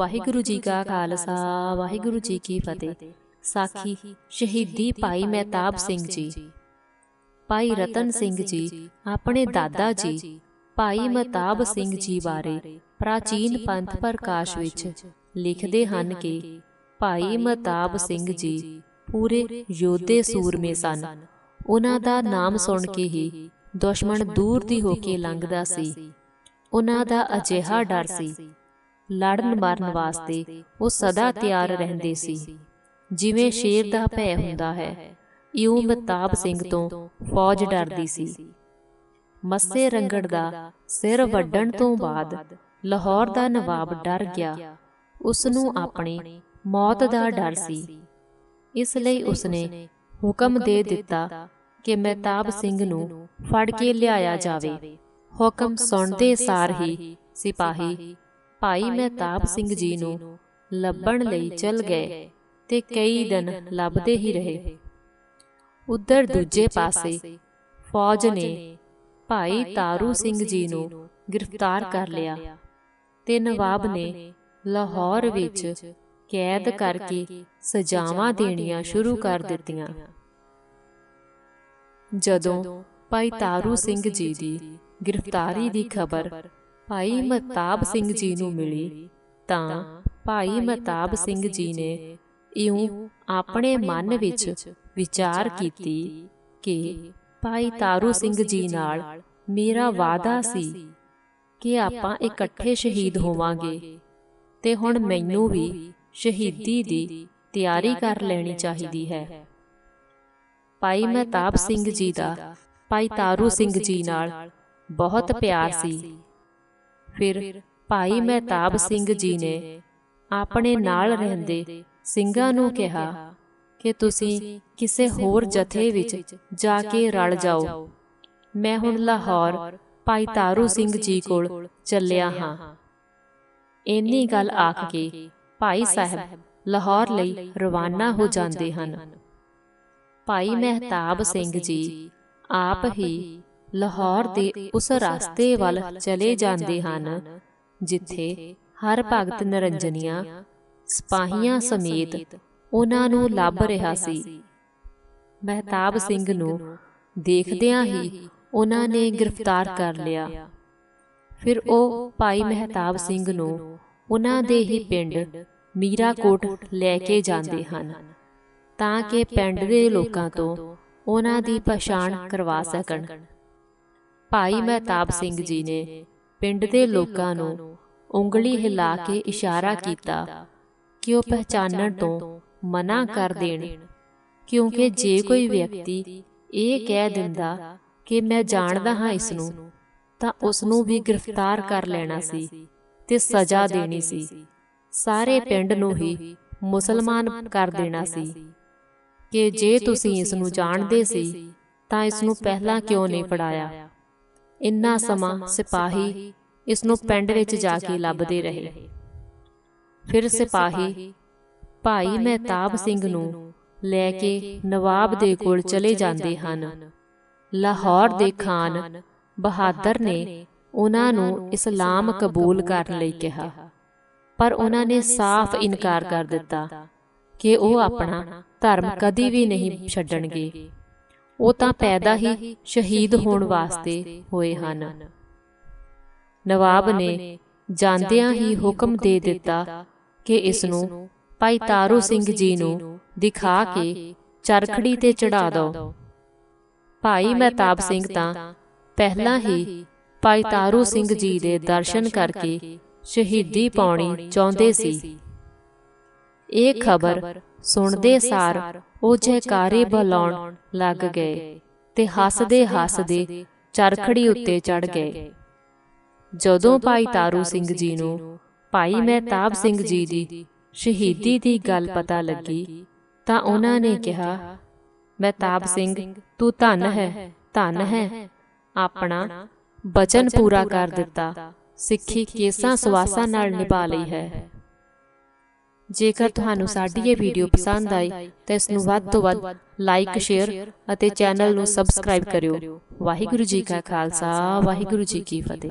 ਵਾਹਿਗੁਰੂ ਜੀ ਕਾ ਖਾਲਸਾ ਵਾਹਿਗੁਰੂ ਜੀ ਕੀ ਫਤਿਹ। ਸਾਖੀ ਸ਼ਹੀਦੀ ਭਾਈ ਮਹਿਤਾਬ ਸਿੰਘ ਜੀ। ਭਾਈ ਰਤਨ ਸਿੰਘ ਜੀ ਆਪਣੇ ਦਾਦਾ ਜੀ ਭਾਈ ਮਹਿਤਾਬ ਸਿੰਘ ਜੀ ਬਾਰੇ ਪ੍ਰਾਚੀਨ ਪੰਥ ਪ੍ਰਕਾਸ਼ ਵਿੱਚ ਲਿਖਦੇ ਹਨ ਕਿ ਭਾਈ ਮਹਿਤਾਬ ਸਿੰਘ ਜੀ ਪੂਰੇ ਯੋਧੇ ਸੂਰਮੇ ਸਨ। ਉਹਨਾਂ ਦਾ ਨਾਮ ਸੁਣ ਕੇ ਹੀ ਦੁਸ਼ਮਣ ਦੂਰ ਦੀ ਹੋ ਕੇ ਲੰਘਦਾ ਸੀ। ਉਹਨਾਂ ਦਾ ਅਜਿਹਾ ਡਰ ਸੀ। ਲੜਨ ਮਾਰਨ ਵਾਸਤੇ ਉਹ ਸਦਾ ਤਿਆਰ ਰਹਿੰਦੇ ਸੀ। ਜਿਵੇਂ ਸ਼ੇਰ ਦਾ ਭੈ ਹੁੰਦਾ ਹੈ, ਇਉਂ ਮਤਾਬ ਸਿੰਘ ਤੋਂ ਫੌਜ ਡਰਦੀ ਸੀ। ਮੱਸੇ ਰੰਗੜ ਦਾ ਸਿਰ ਵੱਢਣ ਤੋਂ ਬਾਅਦ ਲਾਹੌਰ ਦਾ ਨਵਾਬ ਡਰ ਗਿਆ। ਉਸ ਨੂੰ ਆਪਣੀ ਮੌਤ ਦਾ ਡਰ ਸੀ। ਇਸ ਲਈ ਉਸਨੇ ਹੁਕਮ ਦੇ ਦਿੱਤਾ ਕਿ ਮਹਿਤਾਬ ਸਿੰਘ ਨੂੰ ਫੜ ਕੇ ਲਿਆਇਆ ਜਾਵੇ। ਹੁਕਮ ਸੁਣਦੇ ਸਾਰ ਹੀ ਸਿਪਾਹੀ ਭਾਈ ਮਹਿਤਾਬ ਸਿੰਘ ਜੀ ਨੂੰ ਲੱਭਣ ਲਈ ਚਲ ਗਏ ਤੇ ਕਈ ਦਿਨ ਲੱਭਦੇ ਹੀ ਰਹੇ। ਉਧਰ ਦੂਜੇ ਪਾਸੇ ਫੌਜ ਨੇ ਭਾਈ ਤਾਰੂ ਸਿੰਘ ਜੀ ਨੂੰ ਗ੍ਰਿਫਤਾਰ ਕਰ ਲਿਆ। ਤੇ ਨਵਾਬ ਨੇ ਲਾਹੌਰ ਵਿੱਚ ਕੈਦ ਕਰਕੇ ਸਜ਼ਾਵਾਂ ਦੇਣੀਆਂ ਸ਼ੁਰੂ ਕਰ ਦਿੱਤੀਆਂ। ਜਦੋਂ ਭਾਈ ਤਾਰੂ ਸਿੰਘ ਜੀ ਦੀ ਗ੍ਰਿਫਤਾਰੀ ਦੀ ਖਬਰ ਭਾਈ ਮਤਾਬ ਸਿੰਘ ਜੀ ਨੂੰ ਮਿਲੀ ਤਾਂ ਭਾਈ ਮਤਾਬ ਸਿੰਘ ਜੀ ਨੇ ਇਉਂ ਆਪਣੇ ਮਨ ਵਿੱਚ ਵਿਚਾਰ ਕੀਤੀ ਕਿ ਭਾਈ ਤਾਰੂ ਸਿੰਘ ਜੀ ਨਾਲ ਮੇਰਾ ਵਾਅਦਾ ਸੀ ਕਿ ਆਪਾਂ ਇਕੱਠੇ ਸ਼ਹੀਦ ਹੋਵਾਂਗੇ। ਤੇ ਹੁਣ ਮੈਨੂੰ ਵੀ ਸ਼ਹੀਦੀ ਦੀ ਤਿਆਰੀ ਕਰ ਲੈਣੀ ਚਾਹੀਦੀ ਹੈ। ਭਾਈ ਮਹਿਤਾਬ ਸਿੰਘ ਜੀ ਦਾ ਭਾਈ ਤਾਰੂ ਸਿੰਘ ਜੀ ਨਾਲ ਬਹੁਤ ਪਿਆਰ ਸੀ। ਫਿਰ ਭਾਈ ਮਹਿਤਾਬ ਸਿੰਘ ਜੀ ਨੇ ਆਪਣੇ ਨਾਲ ਰਹਿੰਦੇ ਸਿੰਘਾਂ ਨੂੰ ਕਿਹਾ ਕਿ ਤੁਸੀਂ ਕਿਸੇ ਹੋਰ ਜਥੇ ਵਿੱਚ ਜਾ ਕੇ ਰਲ ਜਾਓ। ਮੈਂ ਹੁਣ ਲਾਹੌਰ ਭਾਈ ਤਾਰੂ ਸਿੰਘ ਜੀ ਕੋਲ ਚੱਲਿਆ ਹਾਂ। ਇੰਨੀ ਗੱਲ ਆਖ ਕੇ ਭਾਈ ਸਾਹਿਬ ਲਾਹੌਰ ਲਈ ਰਵਾਨਾ ਹੋ ਜਾਂਦੇ ਹਨ। ਭਾਈ ਮਹਿਤਾਬ ਸਿੰਘ ਜੀ ਆਪ ਹੀ ਲਾਹੌਰ ਦੇ ਉਸ ਰਸਤੇ ਵੱਲ ਚਲੇ ਜਾਂਦੇ ਹਨ ਜਿੱਥੇ ਹਰ ਭਗਤ ਨਰੰਜਨੀਆਂ ਸਿਪਾਹੀਆਂ ਸਮੇਤ ਉਹਨਾਂ ਨੂੰ ਲੱਭ ਰਿਹਾ ਸੀ। ਮਹਿਤਾਬ ਸਿੰਘ ਨੂੰ ਦੇਖਦਿਆਂ ਹੀ ਉਹਨਾਂ ਨੇ ਗ੍ਰਿਫਤਾਰ ਕਰ ਲਿਆ। ਫਿਰ ਉਹ ਭਾਈ ਮਹਿਤਾਬ ਸਿੰਘ ਨੂੰ ਉਹਨਾਂ ਦੇ ਹੀ ਪਿੰਡ ਮੀਰਾਕੋਟ ਲੈ ਕੇ ਜਾਂਦੇ ਹਨ ਤਾਂ ਕਿ ਪਿੰਡ ਦੇ ਲੋਕਾਂ ਤੋਂ ਉਹਨਾਂ ਦੀ ਪਛਾਣ ਕਰਵਾ ਸਕਣ। ਭਾਈ ਮਹਿਤਾਬ ਸਿੰਘ ਜੀ ਨੇ ਪਿੰਡ ਦੇ ਲੋਕਾਂ ਨੂੰ ਉਂਗਲੀ ਹਿਲਾ ਕੇ ਇਸ਼ਾਰਾ ਕੀਤਾ ਕਿ ਉਹ ਪਹਿਚਾਨਣ ਤੋਂ ਮਨਾ ਕਰ ਦੇਣ। ਕਿਉਂਕਿ ਜੇ ਕੋਈ ਵਿਅਕਤੀ ਇਹ ਕਹਿ ਦਿੰਦਾ ਕਿ ਮੈਂ ਜਾਣਦਾ ਹਾਂ ਇਸ ਨੂੰ ਤਾਂ ਉਸ ਨੂੰ ਵੀ ਗ੍ਰਿਫਤਾਰ ਕਰ ਲੈਣਾ ਸੀ ਤੇ ਸਜ਼ਾ ਦੇਣੀ ਸੀ। ਸਾਰੇ ਪਿੰਡ ਨੂੰ ਹੀ ਮੁਸਲਮਾਨ ਕਰ ਦੇਣਾ ਸੀ। ਕਿ ਜੇ ਤੁਸੀਂ ਇਸ ਨੂੰ ਜਾਣਦੇ ਸੀ ਤਾਂ ਇਸ ਨੂੰ ਪਹਿਲਾਂ ਕਿਉਂ ਨਹੀਂ ਪੜਾਇਆ ਇੰਨਾ ਸਮਾਂ ਸਿਪਾਹੀ ਇਸ ਨੂੰ ਪਿੰਡ ਵਿੱਚ ਜਾ ਕੇ ਲੱਭਦੇ ਰਹੇ। ਫਿਰ ਸਿਪਾਹੀ ਭਾਈ ਮਹਿਤਾਬ ਸਿੰਘ ਨੂੰ ਲੈ ਕੇ ਨਵਾਬ ਦੇ ਕੋਲ ਚਲੇ ਜਾਂਦੇ ਹਨ। ਲਾਹੌਰ ਦੇ ਖਾਨ ਬਹਾਦਰ ਨੇ ਉਹਨਾਂ ਨੂੰ ਇਸਲਾਮ ਕਬੂਲ ਕਰਨ ਲਈ ਕਿਹਾ। ਪਰ ਉਹਨਾਂ ਨੇ ਸਾਫ਼ ਇਨਕਾਰ ਕਰ ਦਿੱਤਾ ਕਿ ਉਹ ਆਪਣਾ ਧਰਮ ਕਦੀ ਵੀ ਨਹੀਂ ਛੱਡਣਗੇ। ਉਹ ਤਾਂ ਪੈਦਾ ਹੀ ਸ਼ਹੀਦ ਹੋਣ ਵਾਸਤੇ ਹੋਏ ਹਨ। ਨਵਾਬ ਨੇ ਜਾਂਦਿਆਂ ਹੀ ਹੁਕਮ ਦੇ ਦਿੱਤਾ ਕਿ ਇਸ ਨੂੰ ਭਾਈ ਤਾਰੂ ਸਿੰਘ ਜੀ ਨੂੰ ਦਿਖਾ ਕੇ ਚਰਖੜੀ ਤੇ ਚੜਾ ਦਿਓ ਭਾਈ ਮਹਿਤਾਬ ਸਿੰਘ ਤਾਂ ਪਹਿਲਾਂ ਹੀ ਭਾਈ ਤਾਰੂ ਸਿੰਘ ਜੀ ਦੇ ਦਰਸ਼ਨ ਕਰਕੇ ਸ਼ਹੀਦੀ ਪਾਉਣੀ ਚਾਹੁੰਦੇ ਸੀ। ਇਹ ਖਬਰ ਸੁਣਦੇ ਸਾਰ ਉਹ ਜੈਕਾਰੇ ਬੁਲਾਉਣ ਲੱਗ ਗਏ ਤੇ ਹੱਸਦੇ ਹੱਸਦੇ ਚਰਖੜੀ ਉੱਤੇ ਚੜ ਗਏ। ਜਦੋਂ ਭਾਈ ਤਾਰੂ ਸਿੰਘ ਜੀ ਨੂੰ ਭਾਈ ਮਹਿਤਾਬ ਸਿੰਘ ਜੀ ਦੀ ਸ਼ਹੀਦੀ ਦੀ ਗੱਲ ਪਤਾ ਲੱਗੀ ਤਾਂ ਉਹਨਾਂ ਨੇ ਕਿਹਾ ਮਹਿਤਾਬ ਸਿੰਘ ਤੂੰ ਧਨ ਹੈ ਧਨ ਹੈ ਆਪਣਾ ਬਚਨ ਪੂਰਾ ਕਰ ਦਿੱਤਾ ਸਿੱਖੀ ਕੇਸਾਂ ਸਵਾਸਾਂ ਨਾਲ ਨਿਭਾ ਲਈ ਹੈ। ਜੇਕਰ ਤੁਹਾਨੂੰ ਸਾਡੀ ਇਹ ਵੀਡੀਓ ਪਸੰਦ ਆਈ ਤਾਂ ਇਸ ਨੂੰ ਵੱਧ ਤੋਂ ਵੱਧ ਲਾਈਕ ਸ਼ੇਅਰ ਅਤੇ ਚੈਨਲ ਨੂੰ ਸਬਸਕ੍ਰਾਈਬ ਕਰਿਓ। ਵਾਹਿਗੁਰੂ ਜੀ ਕਾ ਖਾਲਸਾ ਵਾਹਿਗੁਰੂ ਜੀ ਕੀ ਫਤਿਹ।